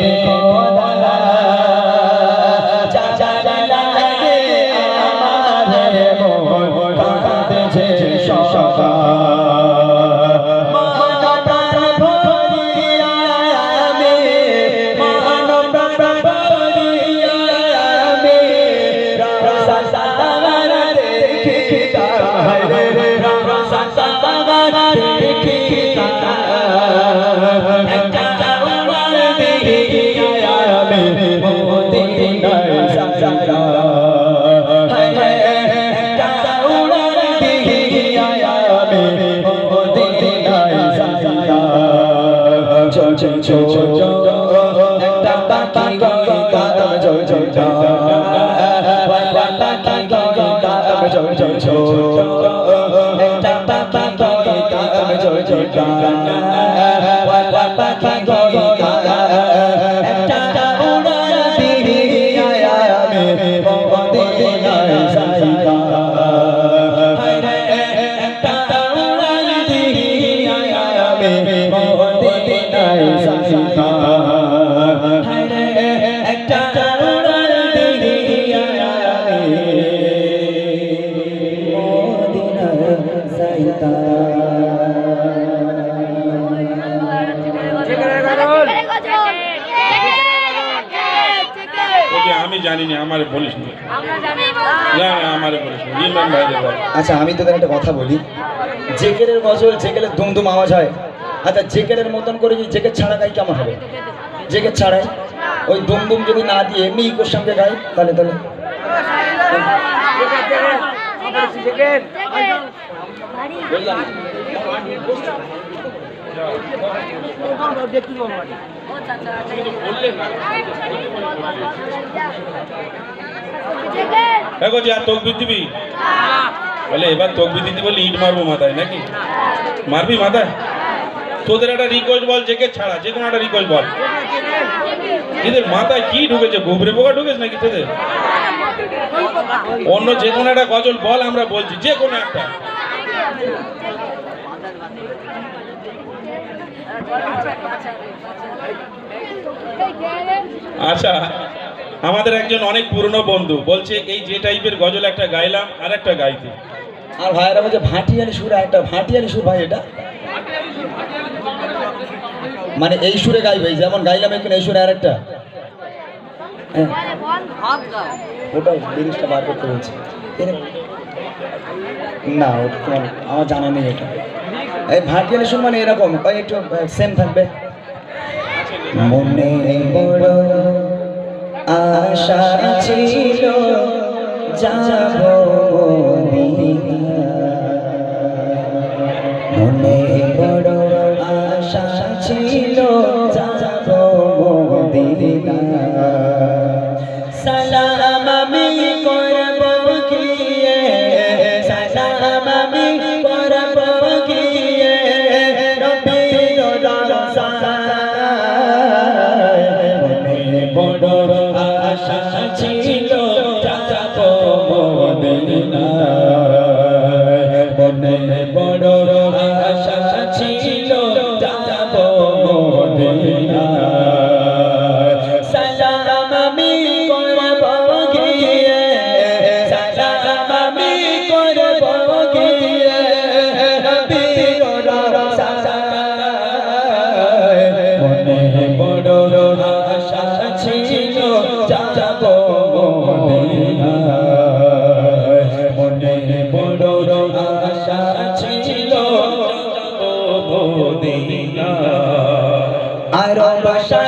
Yeah. পাখি গাইতাম জয় জয় জয় পাখি গাইতাম জয় জয় জয় একটা পাখি গাইতাম জয় জয় জয় আমার বলিস না। আমরা জানি। না না আমার বলিস ইমরান ভাইদের আচ্ছা আমি তোদের একটা কথা বলি। জেকেরের গজল জেকেলের দুমদুম আওয়াজ হয়। আচ্ছা জেকেরের মতন করে যদি জেকের ছাড়া গাই কেমন হবে? জেকের ছাড়াই ওই দুমদুম যদি না দিয়ে এমনি ইকোর সঙ্গে গাই তাহলে তাহলে? বললাম। দেখো যে আর তকবির দিবি। বলে, এবার তকবির দিতে বলে ইট মারবো মাথায় নাকি? মারবি মাথায়? তোদের একটা রিকোয়েস্ট বল জেকে ছাড়া, যে কোনো একটা রিকোয়েস্ট বল এদের মাথায় কি ঢুকেছে? গোবরে পোকা ঢুকেছে নাকি তোদের? অন্য যে কোনো একটা গজল বল আমরা বলছি, যে কোনো একটা। আচ্ছা আমাদের একজন অনেক পুরনো বন্ধু বলছে এই যে টাইপের গজল একটা গাইলাম আর একটা গাইতে। আর ভাইয়েরা বলছে ভাটিয়ালি সুর একটা ভাটিয়ালি সুর ভাই এটা? মানে এই সুরে গাইবে যেমন গাইলাম এখন এই সুরে আর একটা হ্যাঁ, লিরিক্সটা বার করতে না ওটা আমার জানা নেই এটা। এই ভাটিয়ালি সুর মানে এরকম ওই একটু সেম থাকবে মনে বড় আশা ছিল, যাব। মনে বড় আশা ছিল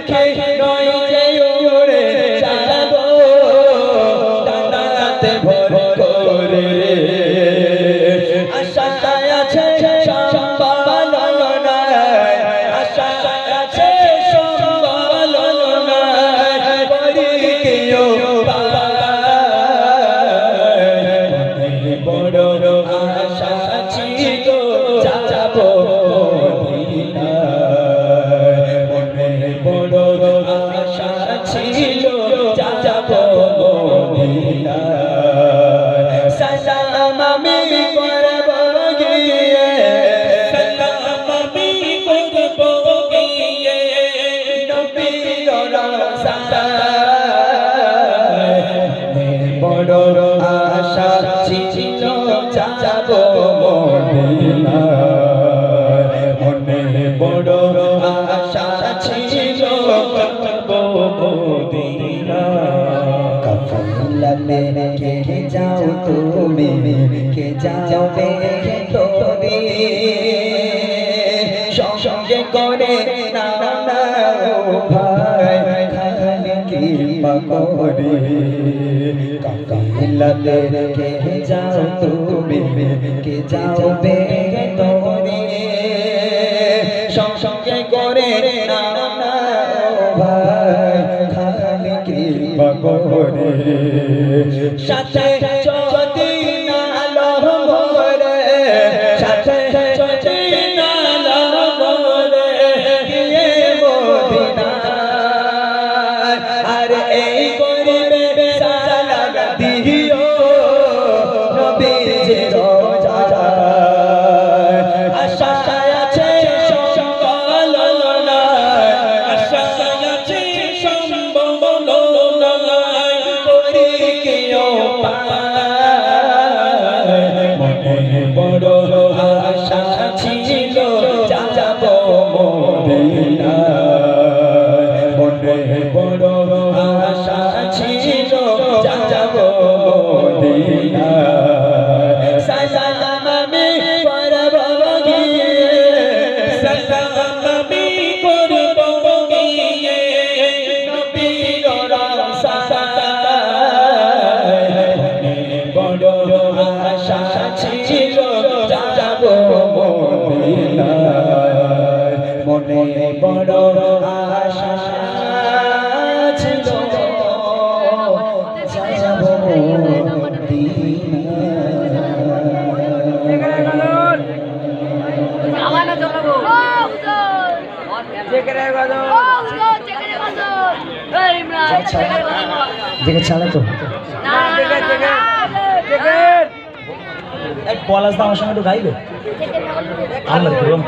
পাখি ছিল যাব মদিনায় সালাম আমি করব গিয়ে সালাম আমি করব গিয়ে নবীর রসায় বড় কে যাও তুমি? কে যাও তোরে? সঙ্গে করে না ভাই করে কাকা কে যাও তুমি? কে যাও বে তো সাথে যদি না লহরে সাথে যদি না লহরে গিয়ে মদিনা আর এই করিবে সালাম দিও নবীজি বড় মনে বড় ছাড়া তো পলাশ দা আমার সঙ্গে একটু গাইবে। আমার করুন